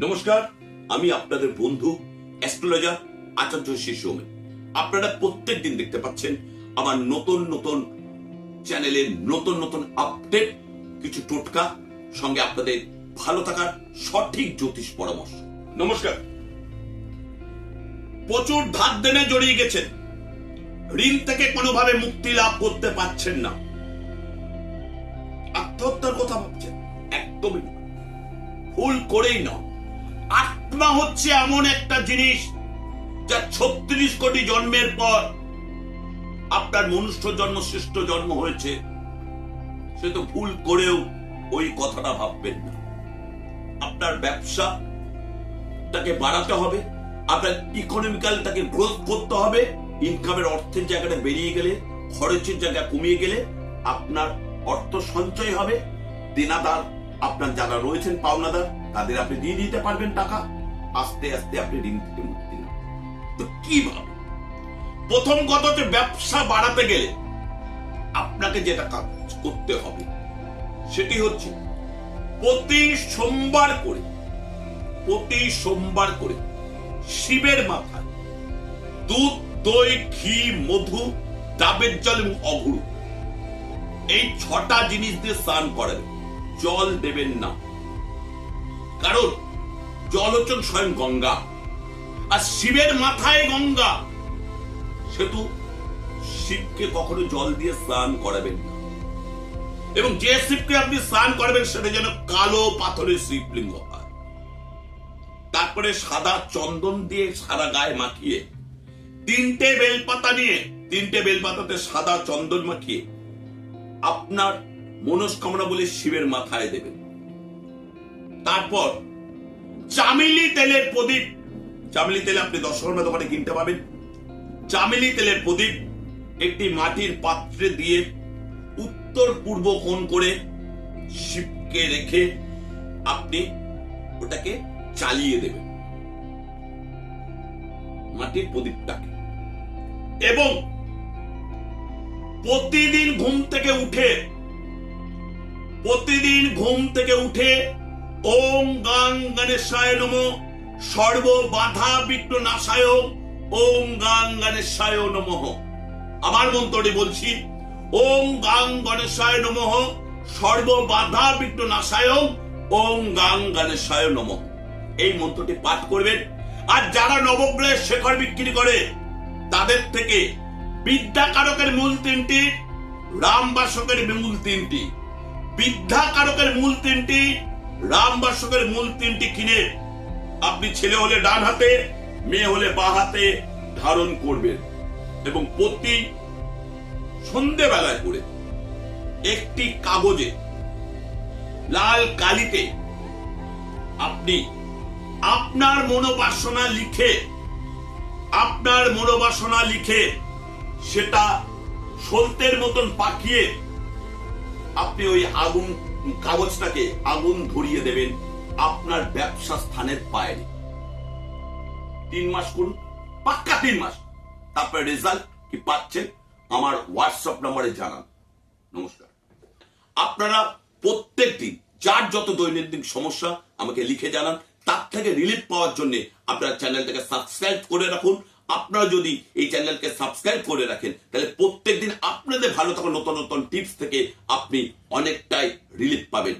নমস্কার, আমি আপনাদের বন্ধু, অ্যাস্ট্রোলজার আচার্য শিশোমে আপনারা প্রত্যেক দিন দেখতে পাচ্ছেন আমার নতুন নতুন চ্যানেলের নতুন নতুন আপডেট, কিছু টোটকা, সঙ্গে আপনাদের ভালো থাকার সঠিক জ্যোতিষ পরামর্শ। নমস্কার। প্রচুর ধার দেনে জড়িয়ে গেছেন। ঋণ থেকে কোনোভাবে মুক্তি লাভ করতে পারছেন না। আত্মহত্যার কথা ভাবছেন? একদমই ভুল করেই না আত্মা হচ্ছে এমন একটা জিনিস যা ছত্রিশ কোটি জন্মের পর আপনার মনুষ্য জন্ম শ্রেষ্ঠ জন্ম হয়েছে। সে তো ভুল করেও ওই কথাটা ভাববেন না। আপনার ব্যবসা তাকে বাড়াতে হবে, আপনার ইকোনমিক্যাল তাকে গ্রোথ করতে হবে ইনকামের অর্থের জায়গাটা বেরিয়ে গেলে, খরচের জায়গা কমিয়ে গেলে আপনার অর্থ সঞ্চয় হবে, দেনাদার আপনার যারা রয়েছেন পাওনাদার, তাদের আপনি দিয়ে দিতে পারবেন টাকা। আস্তে আস্তে আপনি ঋণ থেকে মুক্তি নেবেন তো কীভাবে প্রথম কথা হচ্ছে ব্যবসা বাড়াতে গেলে আপনাকে যেটা কাজ করতে হবে, সেটি হচ্ছে প্রতি সোমবার করে, প্রতি সোমবার করে শিবের মাথায় দুধ, দই, ঘি, মধু, ডাবের জল এবং অঘুরু এই ছটা জিনিস দিয়ে স্নান করাবেন জল দেবেন না। কারণ জল হচ্ছেন স্বয়ং গঙ্গা। আর শিবের মাথায় গঙ্গা। সেতু শিবকে কখনো জল দিয়ে স্নান করাবেন না। এবং যে শিবকে আপনি স্নান করাবেন, সেটা যেন কালো পাথরের শিবলিঙ্গ হয়। তারপরে সাদা চন্দন দিয়ে সারা গায়ে মাখিয়ে, তিনটে বেলপাতা নিয়ে, তিনটে বেলপাতাতে সাদা চন্দন মাখিয়ে, আপনার মনস্কামনা বলে শিবের মাথায় দেবেন তারপর চামেলি তেলের প্রদীপ, চামেলি তেল আপনি দশকর্মা দোকানে কিনতে পাবেন। চামেলি তেলের প্রদীপ একটি মাটির পাত্রে দিয়ে উত্তর পূর্ব কোণ করে শিবকে রেখে আপনি ওটাকে চালিয়ে দেবেন। মাটির প্রদীপটাকে। এবং প্রতিদিন ঘুম থেকে উঠে প্রতিদিন ঘুম থেকে উঠে ওম গাং গণেশায় নম সর্ব বাধা বিঘ্ন নাশায় ওম গাং গণেশায় নমঃ। আমার মন্ত্রটি বলছি, ওম গাং গণেশায় নমঃ সর্ব বাধা বিঘ্ন নাশায় ওম গাং গণেশায় নমঃ। এই মন্ত্রটি পাঠ করবেন। আর যারা নবগ্রহের শেখর বিক্রি করে, তাদের থেকে বিদ্যা কারকের মূল তিনটি, রামবাসকের মূল তিনটি। বিদ্যা কারকের মূল তিনটি রামবাসকের মূল তিনটি কিনে আপনি ছেলে হলে ডান হাতে, মেয়ে হলে বা হাতে ধারণ করবেন। এবং প্রতি সন্ধেবেলায় করে একটি কাগজে, লাল কালিতে আপনি আপনার মনোবাসনা লিখে, আপনার মনোবাসনা লিখে সেটা সলতের মতন পাকিয়ে আপনি ওই আগুন কাগজটাকে আগুন ধরিয়ে দেবেন আপনার ব্যবসা স্থানের বাইরে তিন মাস করুন, পাক্কা তিন মাস। তারপরে রেজাল্ট কি পাচ্ছেন আমার হোয়াটসঅ্যাপ নম্বরে জানান। নমস্কার। আপনারা প্রত্যেক দিন যার যত দৈনন্দিন সমস্যা আমাকে লিখে জানান, তার থেকে রিলিফ পাওয়ার জন্য আপনারা চ্যানেলটাকে সাবস্ক্রাইব করে রাখুন। আপনারা যদি এই চ্যানেলকে সাবস্ক্রাইব করে রাখেন, তাহলে প্রত্যেকদিন আপনাদের ভালো থাকা নতুন নতুন টিপস থেকে আপনি অনেকটাই রিলিফ পাবেন।